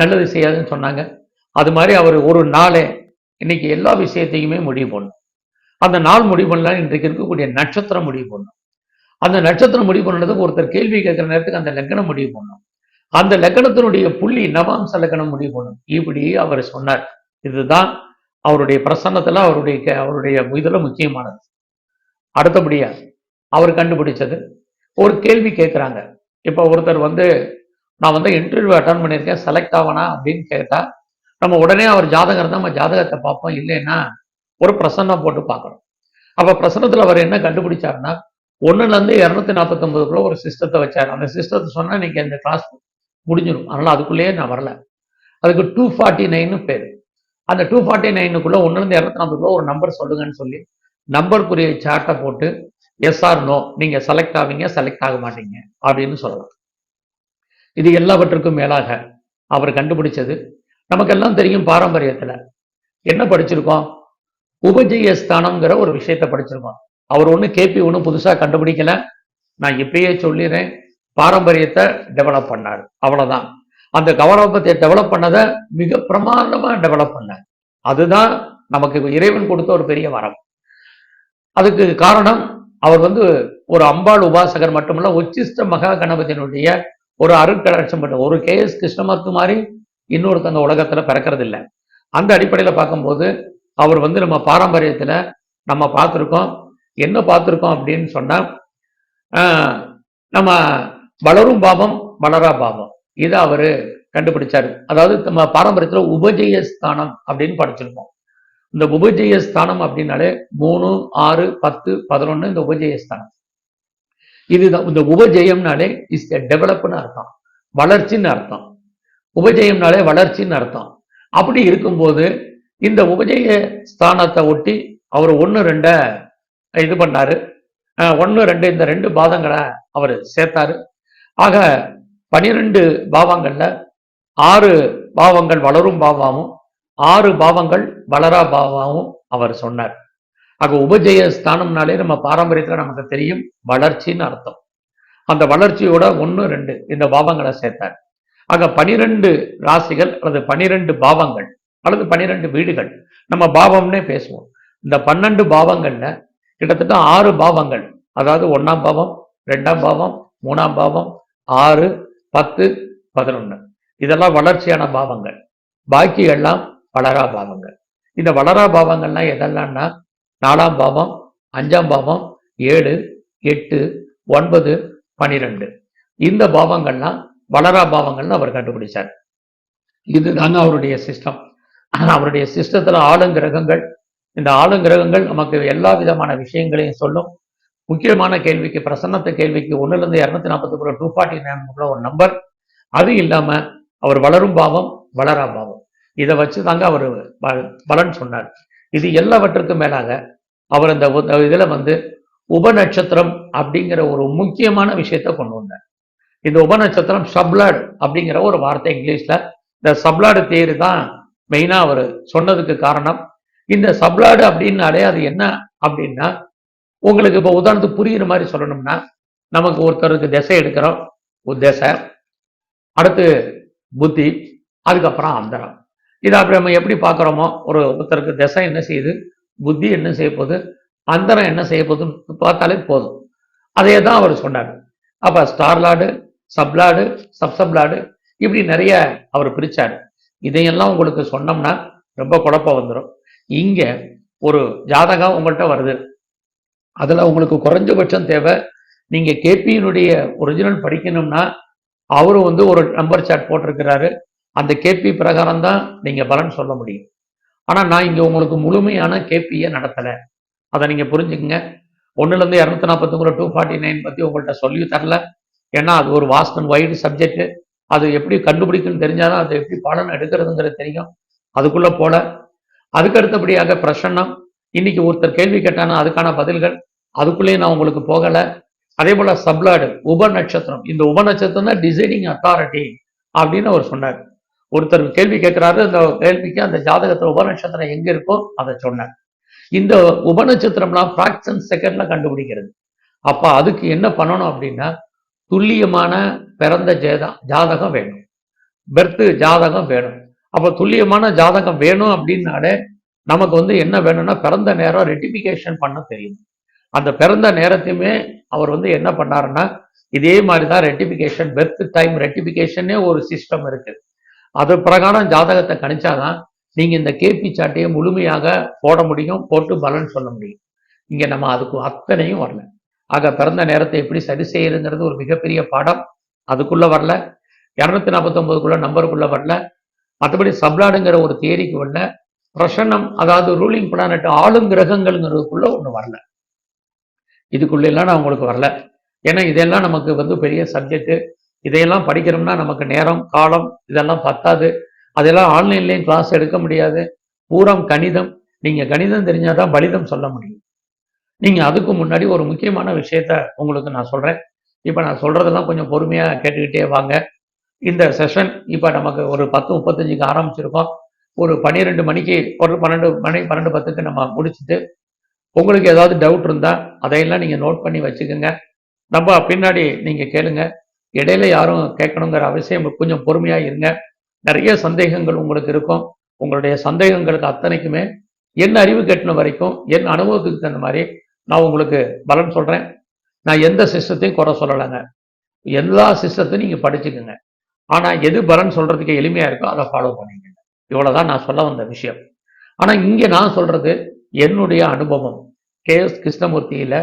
நல்லது செய்யாதுன்னு சொன்னாங்க. அது மாதிரி அவர் ஒரு நாளே இன்னைக்கு எல்லா விஷயத்தையுமே முடிவு பண்ணும் அந்த நாள் முடிவு பண்ணலாம் இன்றைக்கு இருக்கக்கூடிய நட்சத்திரம் முடிவு பண்ணும் அந்த நட்சத்திரம் முடிவு பண்ணுறதுக்கு ஒருத்தர் கேள்வி கேட்குற நேரத்துக்கு அந்த லக்கணம் முடிவு பண்ணும் அந்த லக்கணத்தினுடைய புள்ளி நவாம்ச லக்கணம் முடிவு பண்ணும் இப்படி அவர் சொன்னார். இதுதான் அவருடைய பிரசன்னத்துல அவருடைய அவருடைய இதில் முக்கியமானது. அடுத்தபடியா அவர் கண்டுபிடிச்சது. ஒரு கேள்வி கேட்குறாங்க. இப்போ ஒருத்தர் வந்து நான் வந்து இன்டர்வியூ அட்டன் பண்ணியிருக்கேன் செலக்ட் ஆகணா அப்படின்னு கேட்டா நம்ம உடனே அவர் ஜாதகம் இருந்தால் நம்ம ஜாதகத்தை பார்ப்போம். இல்லைன்னா ஒரு பிரசன்னம் போட்டு பார்க்கணும். அப்போ பிரசனத்தில் அவர் என்ன கண்டுபிடிச்சாருன்னா ஒன்றுலேருந்து இரநூத்தி நாற்பத்தொம்பதுக்குள்ள ஒரு சிஸ்டத்தை வச்சார். அந்த சிஸ்டத்தை சொன்னால் நீங்கள் இந்த கிளாஸ் முடிஞ்சிடும் அதனால் அதுக்குள்ளேயே நான் வரல. அதுக்கு டூ ஃபார்ட்டி நைன்னு பேர். அந்த டூ ஃபார்ட்டி நைனுக்குள்ள ஒன்றுலேருந்து இரநூத்தி நாற்பதுக்குள்ள ஒரு நம்பர் சொல்லுங்கன்னு சொல்லி நம்பருக்குரிய சார்ட்டை போட்டு எஸ் ஆர் நோ நீங்கள் செலக்ட் ஆவீங்க செலக்ட் ஆக மாட்டீங்க அப்படின்னு சொல்லலாம். இது எல்லாவற்றுக்கும் மேலாக அவர் கண்டுபிடிச்சது. நமக்கெல்லாம் தெரியும் பாரம்பரியத்துல. என்ன படிச்சிருக்கோம்? உபஜய ஸ்தானம்ங்கிற ஒரு விஷயத்த படிச்சிருக்கோம். அவர் ஒண்ணு கேபி ஒன்றும் புதுசா கண்டுபிடிக்கல. நான் இப்பயே சொல்லிடுறேன். பாரம்பரியத்தை டெவலப் பண்ணார். அவ்வளவுதான். அந்த கவனத்தை டெவலப் பண்ணதை மிக பிரமாண்டமாக டெவலப் பண்ணார். அதுதான் நமக்கு இறைவன் கொடுத்த ஒரு பெரிய வரம். அதுக்கு காரணம் அவர் வந்து ஒரு அம்பாள் உபாசகர் மட்டுமல்ல உச்சிஷ்ட மகா கணபதியினுடைய ஒரு அருட்கடாட்சம் பண்ண ஒரு கே எஸ் கிருஷ்ணமூர்த்தி மாதிரி இன்னொருத்தங்க உலகத்துல பிறக்கிறது இல்லை அந்த அடிப்படையில பார்க்கும்போது அவர் வந்து நம்ம பாரம்பரியத்துல நம்ம பார்த்துருக்கோம். என்ன பார்த்துருக்கோம் அப்படின்னு சொன்னா நம்ம வளரும் பாவம் வளரா பாவம். இதை அவரு கண்டுபிடிச்சாரு. அதாவது நம்ம பாரம்பரியத்துல உபஜய ஸ்தானம் அப்படின்னு படிச்சிருக்கோம் இந்த உபஜய ஸ்தானம் அப்படின்னாலே மூணு ஆறு பத்து பதினொன்னு இந்த உபஜய ஸ்தானம். இதுதான் இந்த உபஜெயம்னாலே இஸ் டெவலப்னு அர்த்தம். வளர்ச்சின்னு அர்த்தம். உபஜெயம்னாலே வளர்ச்சின்னு அர்த்தம். அப்படி இருக்கும்போது இந்த உபஜய ஸ்தானத்தை ஒட்டி அவர் ஒன்று ரெண்டை இது பண்ணாரு. ஒன்று ரெண்டு இந்த ரெண்டு பாதங்களை அவர் சேர்த்தாரு. ஆக பனிரெண்டு பாவங்கள்ல ஆறு பாவங்கள் வளரும் பாவாவும் ஆறு பாவங்கள் வளரா பாவாவும் அவர் சொன்னார். ஆக உபஜய ஸ்தானம்னாலே நம்ம பாரம்பரியத்துல நமக்கு தெரியும் வளர்ச்சின்னு அர்த்தம். அந்த வளர்ச்சியோட ஒன்று ரெண்டு இந்த பாவங்களை சேர்த்தார். ஆக பனிரெண்டு ராசிகள் அல்லது பனிரெண்டு பாவங்கள் அல்லது பனிரெண்டு வீடுகள் நம்ம பாவம்னே பேசுவோம். இந்த பன்னெண்டு பாவங்கள்ல கிட்டத்தட்ட ஆறு பாவங்கள் அதாவது ஒண்ணாம் பாவம் ரெண்டாம் பாவம் மூணாம் பாவம் ஆறு பத்து பதினொன்னு. இதெல்லாம் வளர்ச்சியான பாவங்கள். பாக்கி எல்லாம் வளரா பாவங்கள். இந்த வளரா பாவங்கள்லாம் எதெல்லாம்னா நாலாம் பாவம் அஞ்சாம் பாவம் ஏழு எட்டு ஒன்பது பனிரெண்டு. இந்த பாவங்கள்லாம் வளரா பாவங்கள்னு அவர் கண்டுபிடிச்சார். இதுதாங்க அவருடைய சிஸ்டம். அவருடைய சிஸ்டத்துல ஆளுங்கிரகங்கள் இந்த ஆளுங்கிரகங்கள் நமக்கு எல்லா விதமான விஷயங்களையும் சொல்லும். முக்கியமான கேள்விக்கு பிரசன்னத்த கேள்விக்கு ஒண்ணுல இருந்து இரநூத்தி நாற்பத்தி டூ ஃபார்ட்டி நைன் ஒரு நம்பர் அது இல்லாம அவர் வளரும் பாவம் வளரா பாவம். இதை வச்சு தாங்க அவர் பலன் சொன்னார். இது எல்லாவற்றுக்கும் மேலாக அவர் இந்த இதில் இதுல வந்து உபநட்சத்திரம் அப்படிங்கிற ஒரு முக்கியமான விஷயத்தை கொண்டு வந்தார். இந்த உபநட்சத்திரம் சப்லாட் அப்படிங்கிற ஒரு வார்த்தை இங்கிலீஷ்ல. இந்த சப்லாடு தேர் தான் மெயினா அவர் சொன்னதுக்கு காரணம். இந்த சப்லாடு அப்படின்னாலே அது என்ன அப்படின்னா உங்களுக்கு இப்போ உதாரணத்துக்கு புரிகிற மாதிரி சொல்லணும்னா நமக்கு ஒருத்தருக்கு திசை எடுக்கிறோம் ஒரு திசை அடுத்து புத்தி அதுக்கப்புறம் அந்தரம். இதை அப்படி நம்ம எப்படி பார்க்குறோமோ ஒரு ஒருத்தருக்கு திசை என்ன செய்யுது? புத்தி என்ன செய்ய போகுது? அந்தரம் என்ன செய்ய போகுதுன்னு பார்த்தாலே போதும். அதே தான் அவர் சொன்னார். அப்போ ஸ்டார்லாடு சப்லாடு சப்சப்லாடு இப்படி நிறைய அவர் பிரிச்சார். இதையெல்லாம் உங்களுக்கு சொன்னோம்னா ரொம்ப குழப்பம் வந்துடும் இங்க ஒரு ஜாதகம் உங்கள்கிட்ட வருது. அதுல உங்களுக்கு குறைஞ்சபட்சம் தேவை. நீங்க கேபியினுடைய ஒரிஜினல் படிக்கணும்னா அவரும் வந்து ஒரு நம்பர் சார்ட் போட்டிருக்கிறாரு. அந்த கேபி பிரகாரம் தான் நீங்க பலன் சொல்ல முடியும். ஆனா நான் இங்க உங்களுக்கு முழுமையான கேபியை நடத்தலை. அதை நீங்க புரிஞ்சுக்கங்க. ஒண்ணுல இருந்து இரநூத்தி நாற்பத்தி டூ ஃபார்ட்டி நைன் பத்தி உங்கள்கிட்ட சொல்லி தரல. ஏன்னா அது ஒரு வாஸ்ட் அண்ட் வைடு சப்ஜெக்ட் அது எப்படி கண்டுபிடிக்குன்னு தெரிஞ்சாதான் அது எப்படி பலன் எடுக்கிறதுங்கிறது தெரியும். அதுக்குள்ள போல. அதுக்கு அடுத்தபடியாக பிரசன்னம். இன்னைக்கு ஒருத்தர் கேள்வி கேட்டானா அதுக்கான பதில்கள். அதுக்குள்ளேயே நான் உங்களுக்கு போகல. அதே போல சப்லாடு உப நட்சத்திரம் இந்த உப நட்சத்திரம் தான் டிசைனிங் அத்தாரிட்டி அப்படின்னு அவர் சொன்னார். ஒருத்தர் கேள்வி கேட்கிறாரு அந்த கேள்விக்கு அந்த ஜாதகத்துல உபநட்சத்திரம் எங்க இருக்கோ அதை சொன்னார். இந்த உபநட்சத்திரம்லாம் ஃப்ராக்ஷன் செகண்ட்ல கண்டுபிடிக்கிறது. அப்ப அதுக்கு என்ன பண்ணணும் அப்படின்னா துல்லியமான பிறந்த ஜேதா ஜாதகம் வேணும். பெர்த்து ஜாதகம் வேணும். அப்ப துல்லியமான ஜாதகம் வேணும் அப்படின்னாலே நமக்கு வந்து என்ன வேணும்னா பிறந்த நேரம் ரெட்டிபிகேஷன் பண்ண தெரியும். அந்த பிறந்த நேரத்தையுமே அவர் வந்து என்ன பண்ணாருன்னா இதே மாதிரி தான் ரெட்டிபிகேஷன் பெர்த் டைம் ரெட்டிபிகேஷனே ஒரு சிஸ்டம் இருக்கு. அது பிரகாரம் ஜாதகத்தை கணிச்சாதான் நீங்க இந்த கேபி சாட்டையை முழுமையாக போட முடியும் போட்டு பலன் சொல்ல முடியும். இங்க நம்ம அதுக்கு அத்தனையும் வரல. ஆக பிறந்த நேரத்தை எப்படி சரி செய்யறதுங்கிறது ஒரு மிகப்பெரிய பாடம். அதுக்குள்ள வரல. இரநூத்தி நாற்பத்தொன்பதுக்குள்ள நம்பருக்குள்ள வரல. மற்றபடி சப்ளாடுங்கிற ஒரு தேரிக்கு வரல. பிரசன்னம் அதாவது ரூலிங் பிளானட் ஆளும் கிரகங்கள்ங்கிறதுக்குள்ள ஒன்று வரல. இதுக்குள்ள எல்லாம் நான் உங்களுக்கு வரல. ஏன்னா இதெல்லாம் நமக்கு வந்து பெரிய சப்ஜெக்ட் இதையெல்லாம் படிக்கிறோம்னா நமக்கு நேரம் காலம் இதெல்லாம் பத்தாது. அதெல்லாம் ஆன்லைன்லேயும் கிளாஸ் எடுக்க முடியாது. பூரம் கணிதம். நீங்கள் கணிதம் தெரிஞ்சால் தான் பலிதம் சொல்ல முடியும். நீங்கள் அதுக்கு முன்னாடி ஒரு முக்கியமான விஷயத்த உங்களுக்கு நான் சொல்கிறேன் இப்போ நான் சொல்கிறதெல்லாம் கொஞ்சம் பொறுமையாக கேட்டுக்கிட்டே வாங்க. இந்த செஷன் இப்போ நமக்கு ஒரு பத்து முப்பத்தஞ்சுக்கு ஆரம்பிச்சிருக்கோம். ஒரு பன்னிரெண்டு மணிக்கு ஒரு பன்னெண்டு மணி பன்னெண்டு பத்துக்கு நம்ம முடிச்சுட்டு உங்களுக்கு ஏதாவது டவுட் இருந்தால் அதையெல்லாம் நீங்கள் நோட் பண்ணி வச்சுக்கோங்க. நம்ம பின்னாடி நீங்கள் கேளுங்க. இடையில யாரும் கேட்கணுங்கிற அவசியம் கொஞ்சம் பொறுமையாக இருங்க. நிறைய சந்தேகங்கள் உங்களுக்கு இருக்கும். உங்களுடைய சந்தேகங்களுக்கு அத்தனைக்குமே என் அறிவு கட்டின வரைக்கும் என் அனுபவத்துக்கு தகுந்த மாதிரி நான் உங்களுக்கு பலன் சொல்கிறேன் நான் எந்த சிஸ்டத்தையும் குறை சொல்லலைங்க. எல்லா சிஸ்டத்தையும் நீங்கள் படிச்சுக்கோங்க. ஆனால் எது பலன் சொல்கிறதுக்கு எளிமையாக இருக்கோ அதை ஃபாலோ பண்ணிக்கங்க. இவ்வளோதான் நான் சொல்ல வந்த விஷயம். ஆனால் இங்கே நான் சொல்றது என்னுடைய அனுபவம். கே எஸ் கிருஷ்ணமூர்த்தியில்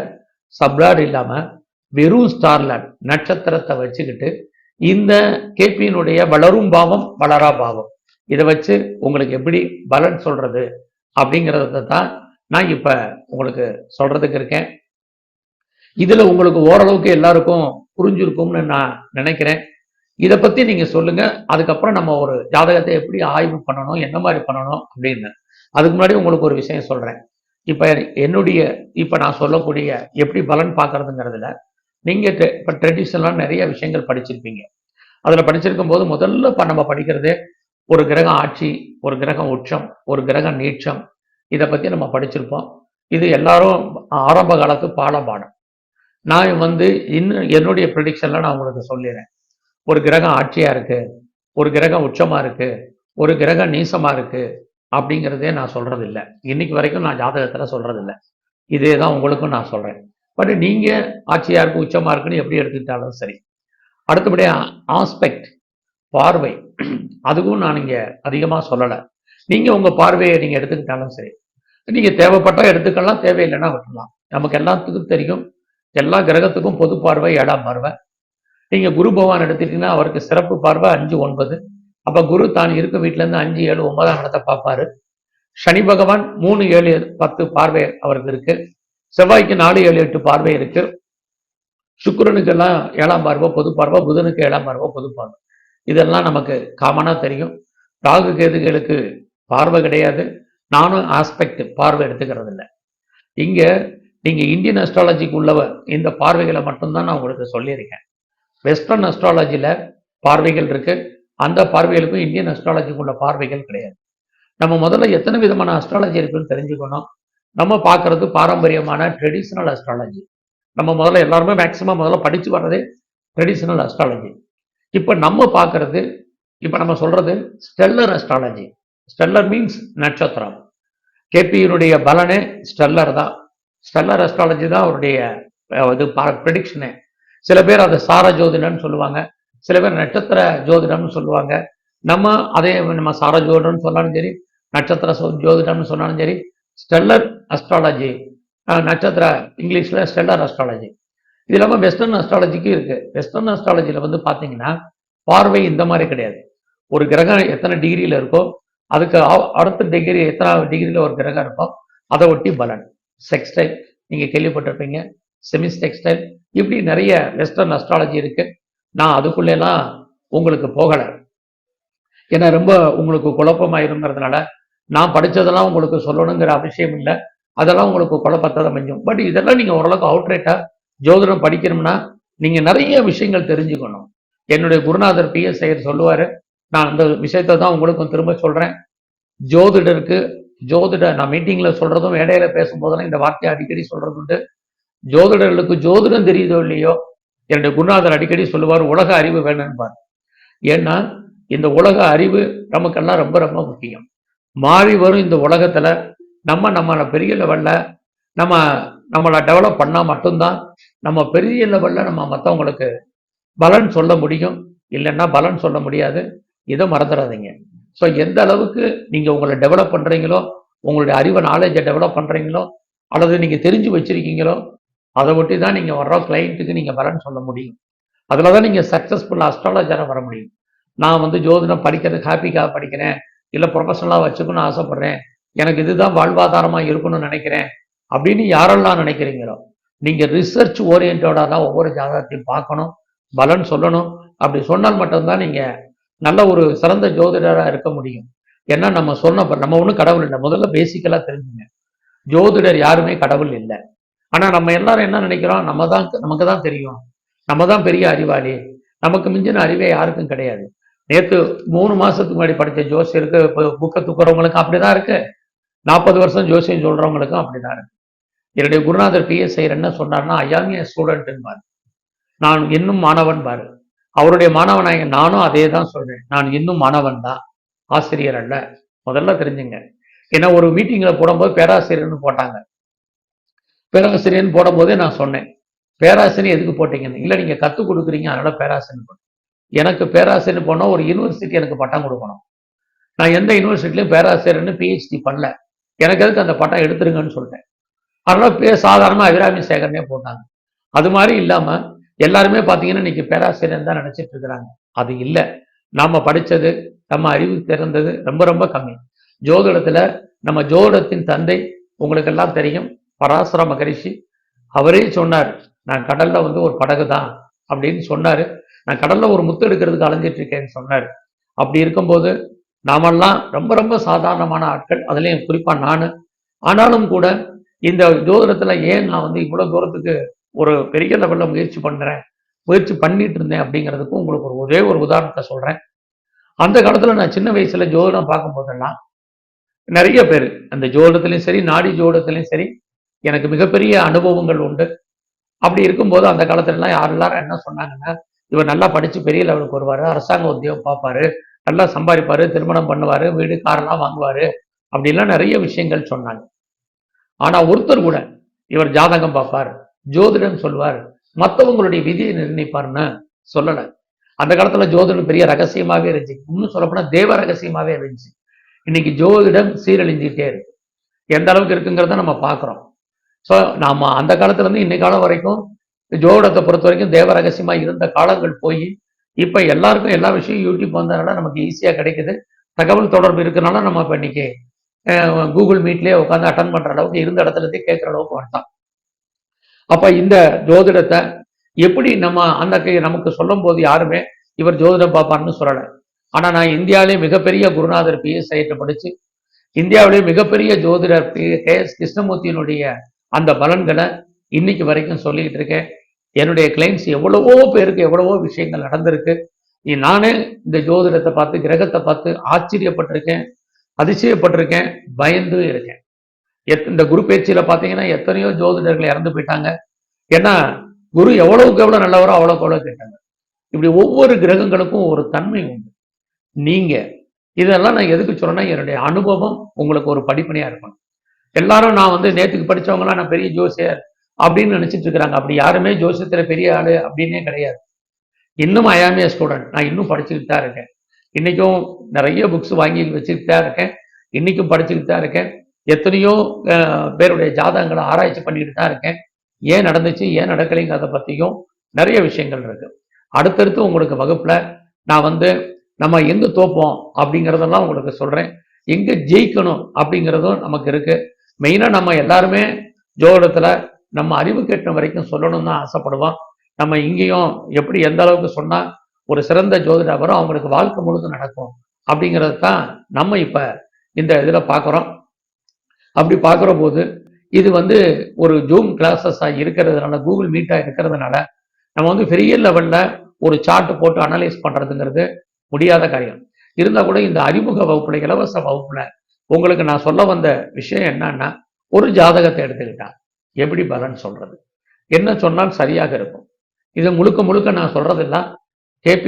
சப்ளாட் இல்லாமல் வெறும் ஸ்டார்லாட் நட்சத்திரத்தை வச்சுக்கிட்டு இந்த கேபியினுடைய வளரும் பாவம் வளரா பாவம். இதை வச்சு உங்களுக்கு எப்படி பலன் சொல்றது அப்படிங்கிறத தான் நான் இப்ப உங்களுக்கு சொல்றதுக்கு இருக்கேன். இதுல உங்களுக்கு ஓரளவுக்கு எல்லாருக்கும் புரிஞ்சிருக்கும்னு நான் நினைக்கிறேன். இதை பத்தி நீங்க சொல்லுங்க. அதுக்கப்புறம் நம்ம ஒரு ஜாதகத்தை எப்படி ஆய்வு பண்ணணும் என்ன மாதிரி பண்ணணும் அப்படின்னு. அதுக்கு முன்னாடி உங்களுக்கு ஒரு விஷயம் சொல்றேன். இப்ப என்னுடைய இப்ப நான் சொல்லக்கூடிய எப்படி பலன் பாக்குறதுங்கிறதுல நீங்க இப்போ இப்ப நிறைய விஷயங்கள் படிச்சிருப்பீங்க. அதுல படிச்சிருக்கும் போது முதல்ல இப்போ நம்ம படிக்கிறதே ஒரு கிரகம் ஆட்சி ஒரு கிரகம் உச்சம் ஒரு கிரகம் நீச்சம். இதை பத்தி நம்ம படிச்சிருப்போம். இது எல்லாரும் ஆரம்ப காலத்து பாடம் பாடம் நான் வந்து இன்னும் என்னுடைய ப்ரெடிக்ஷன்ல நான் உங்களுக்கு சொல்லிடுறேன். ஒரு கிரகம் ஆட்சியா இருக்கு ஒரு கிரகம் உச்சமா இருக்கு ஒரு கிரகம் நீசமா இருக்கு அப்படிங்கிறதே நான் சொல்றது இல்லை இன்னைக்கு வரைக்கும் நான் ஜாதகத்துல சொல்றது இல்லை இதே தான் உங்களுக்கும் நான் சொல்றேன். பட் நீங்க ஆட்சியாக இருக்கும் உச்சமா இருக்குன்னு எப்படி எடுத்துக்கிட்டாலும் சரி. அடுத்தபடியாக ஆஸ்பெக்ட் பார்வை. அதுவும் நான் இங்க அதிகமா சொல்லலை. நீங்க உங்க பார்வையை நீங்க எடுத்துக்கிட்டாலும் சரி. நீங்க தேவைப்பட்டா எடுத்துக்கலாம் தேவையில்லைன்னா விட்டுலாம் நமக்கு எல்லாத்துக்கும் தெரியும். எல்லா கிரகத்துக்கும் பொது பார்வை ஏழாம் பார்வை. நீங்க குரு பகவான் எடுத்துட்டீங்கன்னா அவருக்கு சிறப்பு பார்வை அஞ்சு ஒன்பது. அப்ப குரு தான் இருக்க வீட்டுல இருந்து அஞ்சு ஏழு ஒன்பதாம் இடத்தை பார்ப்பாரு. சனி பகவான் மூணு ஏழு பத்து பார்வை அவருக்கு இருக்கு. செவ்வாய்க்கு நாலு ஏழு எட்டு பார்வை இருக்கு. சுக்கரனுக்கு எல்லாம் ஏழாம் பார்வை பொது பார்வை புதனுக்கு ஏழாம் பார்வை பொது பார்வை. இதெல்லாம் நமக்கு காமனா தெரியும். ராகு கேதுகளுக்கு பார்வை கிடையாது. நானும் ஆஸ்பெக்ட் பார்வை எடுத்துக்கிறது இல்லை இங்க நீங்க இந்தியன் அஸ்ட்ராலஜிக்கு உள்ளவ இந்த பார்வைகளை மட்டும்தான் நான் உங்களுக்கு சொல்லியிருக்கேன். வெஸ்டர்ன் அஸ்ட்ராலஜியில் பார்வைகள் இருக்கு. அந்த பார்வைகளுக்கும் இந்தியன் அஸ்ட்ராலஜிக்கு உள்ள பார்வைகள் கிடையாது. நம்ம முதல்ல எத்தனை விதமான அஸ்ட்ராலஜி இருக்குன்னு தெரிஞ்சுக்கணும். நம்ம பார்க்கறது பாரம்பரியமான ட்ரெடிஷ்னல் அஸ்ட்ராலஜி நம்ம முதல்ல எல்லாருமே மேக்சிமம் முதல்ல படிச்சு வர்றதே ட்ரெடிஷ்னல் அஸ்ட்ராலஜி இப்போ நம்ம பார்க்கறது இப்போ நம்ம சொல்றது ஸ்டெல்லர் அஸ்ட்ராலஜி ஸ்டெல்லர் மீன்ஸ் நட்சத்திரம். கேபியினுடைய பலனே ஸ்டெல்லர் தான். ஸ்டெல்லர் அஸ்ட்ராலஜி தான் அவருடைய இது ப்ரெடிக்ஷனு சில பேர் அதை சார ஜோதிடம்னு சொல்லுவாங்க. சில பேர் நட்சத்திர ஜோதிடம்னு சொல்லுவாங்க. நம்ம அதே நம்ம சார ஜோதிடம்னு சொன்னாலும் சரி நட்சத்திர ஜோதிடம்னு சொன்னாலும் சரி ஸ்டெல்லர் அஸ்ட்ராலஜி நட்சத்திர இங்கிலீஷ்ல ஸ்டெல்லர் அஸ்ட்ராலஜி இது இல்லாமல் வெஸ்டர்ன் அஸ்ட்ராலஜிக்கும் இருக்கு. வெஸ்டர்ன் அஸ்ட்ராலஜியில் வந்து பார்த்தீங்கன்னா பார்வை இந்த மாதிரி கிடையாது. ஒரு கிரகம் எத்தனை டிகிரியில் இருக்கோ அதுக்கு அடுத்த டிகிரி எத்தனை டிகிரியில் ஒரு கிரகம் இருக்கோ அதை ஒட்டி பலன். செக்ஸ்டைல் நீங்கள் கேள்விப்பட்டிருப்பீங்க. செமிஸ் டெக்ஸ்டைல் இப்படி நிறைய வெஸ்டர்ன் அஸ்ட்ராலஜி இருக்கு. நான் அதுக்குள்ளெல்லாம் உங்களுக்கு போகலை. ஏன்னா ரொம்ப உங்களுக்கு குழப்பமாயிருங்கிறதுனால நான் படிச்சதெல்லாம் உங்களுக்கு சொல்லணுங்கிற அவசியம் இல்லை. அதெல்லாம் உங்களுக்கு குழப்பத்தை தான் மிஞ்சும். பட் இதெல்லாம் நீங்க ஓரளவுக்கு அவுட்ரேட்டாக ஜோதிடம் படிக்கணும்னா நீங்க நிறைய விஷயங்கள் தெரிஞ்சுக்கணும். என்னுடைய குருநாதர் பி. எஸ். ஐயர் சொல்லுவாரு. நான் அந்த விஷயத்தை தான் உங்களுக்கும் திரும்ப சொல்றேன். ஜோதிடருக்கு ஜோதிட நான் மீட்டிங்ல சொல்றதும் இடையில பேசும்போதெல்லாம் இந்த வார்த்தையை அடிக்கடி சொல்றது உண்டு. ஜோதிடர்களுக்கு ஜோதிடம் தெரியுதோ இல்லையோ என்னுடைய குருநாதர் அடிக்கடி சொல்லுவார் உலக அறிவு வேணும்பார். ஏன்னா இந்த உலக அறிவு நமக்கெல்லாம் ரொம்ப ரொம்ப முக்கியம். மாறி வரும் இந்த உலகத்தில். நம்ம நம்மளை பெரிய லெவலில் நம்ம நம்மளை டெவலப் பண்ணால் மட்டும்தான் நம்ம பெரிய லெவலில் நம்ம மற்றவங்களுக்கு பலன் சொல்ல முடியும். இல்லைன்னா பலன் சொல்ல முடியாது. இதை மறந்துடாதீங்க. ஸோ எந்த அளவுக்கு நீங்கள் உங்களை டெவலப் பண்ணுறீங்களோ உங்களுடைய அறிவை நாலேஜை டெவலப் பண்ணுறீங்களோ அல்லது நீங்கள் தெரிஞ்சு வச்சிருக்கீங்களோ அதை ஒட்டி தான் நீங்கள் வர்ற கிளைண்ட்டுக்கு நீங்கள் பலன் சொல்ல முடியும். அதில் தான் நீங்கள் சக்ஸஸ்ஃபுல் அஸ்ட்ராலஜராக வர முடியும். நான் வந்து ஜோதிடம் படிக்கிறது ஹாப்பிக்காக படிக்கிறேன். இல்லை ப்ரொஃபஷனலாக வச்சுக்கணும்னு ஆசைப்பட்றேன். எனக்கு இதுதான் வாழ்வாதாரமா இருக்கணும்னு நினைக்கிறேன். அப்படின்னு யாரெல்லாம் நினைக்கிறீங்களோ நீங்க ரிசர்ச் ஓரியன்டோட தான் ஒவ்வொரு ஜாதகத்தையும் பார்க்கணும் பலன் சொல்லணும். அப்படி சொன்னால் மட்டும்தான் நீங்க நல்ல ஒரு சிறந்த ஜோதிடராக இருக்க முடியும். ஏன்னா நம்ம சொன்ன நம்ம ஒன்றும் கடவுள் இல்லை. முதல்ல பேசிக்கலா தெரிஞ்சுங்க. ஜோதிடர் யாருமே கடவுள் இல்லை. ஆனா நம்ம எல்லாரும் என்ன நினைக்கிறோம்? நம்ம தான் நமக்கு தான் தெரியும். நம்ம தான் பெரிய அறிவாளி. நமக்கு மிஞ்சின அறிவே யாருக்கும் கிடையாது. நேத்து மூணு மாசத்துக்கு முன்னாடி படிச்ச ஜோசியருக்கு இப்போ புக்கை தூக்குறவங்களுக்கும் அப்படிதான் இருக்கு. நாற்பது வருஷம் ஜோசியம் சொல்றவங்களுக்கும் அப்படிதான் இருக்கு. என்னுடைய குருநாதர் பி. எஸ். ஐயர் என்ன சொன்னார்னா ஐயாமிய ஸ்டூடெண்ட் பாரு நான் இன்னும் மாணவன் பாரு. அவருடைய மாணவனாக நானும் அதே தான் சொல்றேன். நான் இன்னும் மாணவன் தான். ஆசிரியர் அல்ல. முதல்ல தெரிஞ்சுங்க. ஏன்னா ஒரு மீட்டிங்கில் போடும்போது பேராசிரியர்னு போட்டாங்க. பேராசிரியர்னு போடும்போதே நான் சொன்னேன். பேராசிரியர் எதுக்கு போட்டீங்கன்னு? இல்லை நீங்க கற்றுக் கொடுக்குறீங்க. அதனால பேராசிரியர் போட்டேன் எனக்கு பேராசிரியர் போனால் ஒரு யூனிவர்சிட்டி எனக்கு பட்டம் கொடுக்கணும். நான் எந்த யூனிவர்சிட்டிலையும் பேராசிரியர்னு பிஹெச்டி பண்ணல. எனக்கு எதுக்கு அந்த பட்டம் எடுத்துருங்கன்னு சொல்லிட்டேன். அதனால பே சாதாரணமாக அபிராமி சேகரனே போட்டாங்க. அது மாதிரி இல்லாம எல்லாருமே பார்த்தீங்கன்னா இன்னைக்கு பேராசிரியர் தான் நினைச்சிட்டு இருக்கிறாங்க. அது இல்லை. நாம படிச்சது நம்ம அறிவு திறந்தது ரொம்ப ரொம்ப கம்மி. ஜோதிடத்தில் நம்ம ஜோதிடத்தின் தந்தை உங்களுக்கெல்லாம் தெரியும். பராசர மகரிஷி அவரே சொன்னார் நான் கடல்ல வந்து ஒரு படகு தான் அப்படின்னு சொன்னாரு. நான் கடல்ல ஒரு முத்து எடுக்கிறதுக்கு அலைஞ்சிட்டு இருக்கேன்னு சொன்னார். அப்படி இருக்கும்போது நாமெல்லாம் ரொம்ப ரொம்ப சாதாரணமான ஆட்கள். அதுலேயும் குறிப்பா நான். ஆனாலும் கூட இந்த ஜோதிடத்துல ஏன் நான் வந்து இவ்வளவு தூரத்துக்கு ஒரு பெரிய லெவல்ல முயற்சி பண்றேன் முயற்சி பண்ணிட்டு இருந்தேன் அப்படிங்கிறதுக்கு உங்களுக்கு ஒரு ஒரே ஒரு உதாரணத்தை சொல்றேன். அந்த காலத்துல நான் சின்ன வயசுல ஜோதிடம் பார்க்கும் போதெல்லாம் நிறைய பேர் அந்த ஜோதிடத்துலையும் சரி நாடி ஜோதிடத்துலையும் சரி எனக்கு மிகப்பெரிய அனுபவங்கள் உண்டு. அப்படி இருக்கும்போது அந்த காலத்துல எல்லாம் யாரெல்லாரும் என்ன சொன்னாங்கன்னா இவர் நல்லா படிச்சு பெரிய லெவலுக்கு வருவாரு. அரசாங்க உத்தியோகம் பார்ப்பாரு. நல்லா சம்பாதிப்பாரு திருமணம் பண்ணுவாரு வீடு காரெல்லாம் வாங்குவாரு. அப்படிலாம் நிறைய விஷயங்கள் சொன்னாங்க. ஆனா ஒருத்தர் கூட இவர் ஜாதகம் பார்ப்பார் ஜோதிடம் சொல்வார் மற்றவங்களுடைய விதியை நிர்ணயிப்பார்னு சொல்லலை. அந்த காலத்துல ஜோதிடம் பெரிய ரகசியமாவே இருந்துச்சு. இன்னும் சொல்லப்போனா தேவ ரகசியமாவே இருந்துச்சு. இன்னைக்கு ஜோதிடம் சீரழிஞ்சிட்டே இருக்கு. எந்த அளவுக்கு இருக்குங்கிறத நம்ம பார்க்குறோம். ஸோ நாம அந்த காலத்துல இருந்து இன்னைக்கு காலம் வரைக்கும் ஜோதிடத்தை பொறுத்த வரைக்கும் தேவ ரகசியமா இருந்த காலங்கள் போய் இப்ப எல்லாருக்கும் எல்லா விஷயம் யூடியூப் வந்ததுனால நமக்கு ஈஸியா கிடைக்குது. தகவல் தொடர்பு இருக்கனால நம்ம இப்ப இன்னைக்கு கூகுள் மீட்லயே உட்காந்து அட்டன் பண்ற அளவுக்கு இருந்த இடத்துல இருந்து கேட்கிற அளவுக்கு வந்துட்டோம் அப்ப இந்த ஜோதிடத்தை எப்படி நம்ம அந்த நமக்கு சொல்லும் போது யாருமே இவர் ஜோதிடம் பார்ப்பார்னு சொல்லலை. ஆனா நான் இந்தியாவிலே மிகப்பெரிய குருநாதர் பிஎஸ் ஐட்ட படிச்சு இந்தியாவிலே மிகப்பெரிய ஜோதிடர் கே எஸ் கிருஷ்ணமூர்த்தியினுடைய அந்த பலன்களை இன்னைக்கு வரைக்கும் சொல்லிக்கிட்டு இருக்கேன். என்னுடைய கிளைண்ட்ஸ் எவ்வளவோ பேருக்கு எவ்வளவோ விஷயங்கள் நடந்திருக்கு. நானே இந்த ஜோதிடத்தை பார்த்து கிரகத்தை பார்த்து ஆச்சரியப்பட்டிருக்கேன் அதிசயப்பட்டிருக்கேன் பயந்து இருக்கேன். எத் இந்த குரு பேச்சியில் பார்த்தீங்கன்னா எத்தனையோ ஜோதிடர்கள் இறந்து போயிட்டாங்க. ஏன்னா குரு எவ்வளவுக்கு எவ்வளவு நல்லவரோ அவ்வளவுக்கு எவ்வளவு கேட்டாங்க இப்படி ஒவ்வொரு கிரகங்களுக்கும் ஒரு தன்மை உண்டு. நீங்க இதெல்லாம் நான் எதுக்கு சொல்றேன்னா என்னுடைய அனுபவம் உங்களுக்கு ஒரு படிப்பனையா இருக்கணும். எல்லாரும் நான் வந்து நேற்றுக்கு படித்தவங்களாம் நான் பெரிய ஜோசியர் அப்படின்னு நினச்சிட்டு இருக்கிறாங்க. அப்படி யாருமே ஜோசியத்தில் பெரிய ஆள் அப்படின்னே கிடையாது. இன்னும் ஐயாமே ஸ்டூடெண்ட் நான் இன்னும் படிச்சுக்கிட்டு தான் இருக்கேன். இன்னைக்கும் நிறைய புக்ஸ் வாங்கி வச்சுக்கிட்டு தான் இருக்கேன். இன்னைக்கும் படிச்சுக்கிட்டு தான் இருக்கேன். எத்தனையோ பேருடைய ஜாதகங்களை ஆராய்ச்சி பண்ணிக்கிட்டு தான் இருக்கேன். ஏன் நடந்துச்சு? ஏன் நடக்கலைங்கிறத பற்றியும் நிறைய விஷயங்கள் இருக்கு. அடுத்தடுத்து உங்களுக்கு வகுப்புல நான் வந்து நம்ம எங்கே தோப்போம் அப்படிங்கிறதெல்லாம் உங்களுக்கு சொல்றேன். எங்க ஜெயிக்கணும் அப்படிங்கிறதும் நமக்கு இருக்கு. மெயினா நம்ம எல்லாருமே ஜோதிடத்துல நம்ம அறிவு கேட்ட வரைக்கும் சொல்லணும்னு தான் ஆசைப்படுவோம். நம்ம இங்கேயும் எப்படி எந்த அளவுக்கு சொன்னால் ஒரு சிறந்த ஜோதிடர் வரும் அவங்களுக்கு வாழ்க்கை முழுதும் நடக்கும் அப்படிங்கிறது தான் நம்ம இப்ப இந்த இதில் பார்க்குறோம். அப்படி பார்க்குற போது இது வந்து ஒரு ஜூம் கிளாஸஸாக இருக்கிறதுனால கூகுள் மீட்டாக இருக்கிறதுனால நம்ம வந்து பெரிய லெவலில் ஒரு சார்ட் போட்டு அனலைஸ் பண்ணுறதுங்கிறது முடியாத காரியம். இருந்தால் கூட இந்த அறிமுக வகுப்புல இலவச வகுப்புல உங்களுக்கு நான் சொல்ல வந்த விஷயம் என்னன்னா ஒரு ஜாதகத்தை எடுத்துக்கிட்டா எப்படி பலன் சொல்றது? என்ன சொன்னால் சரியாக இருக்கும். இது முழுக்க முழுக்க நான் சொல்றதெல்லாம் கேபி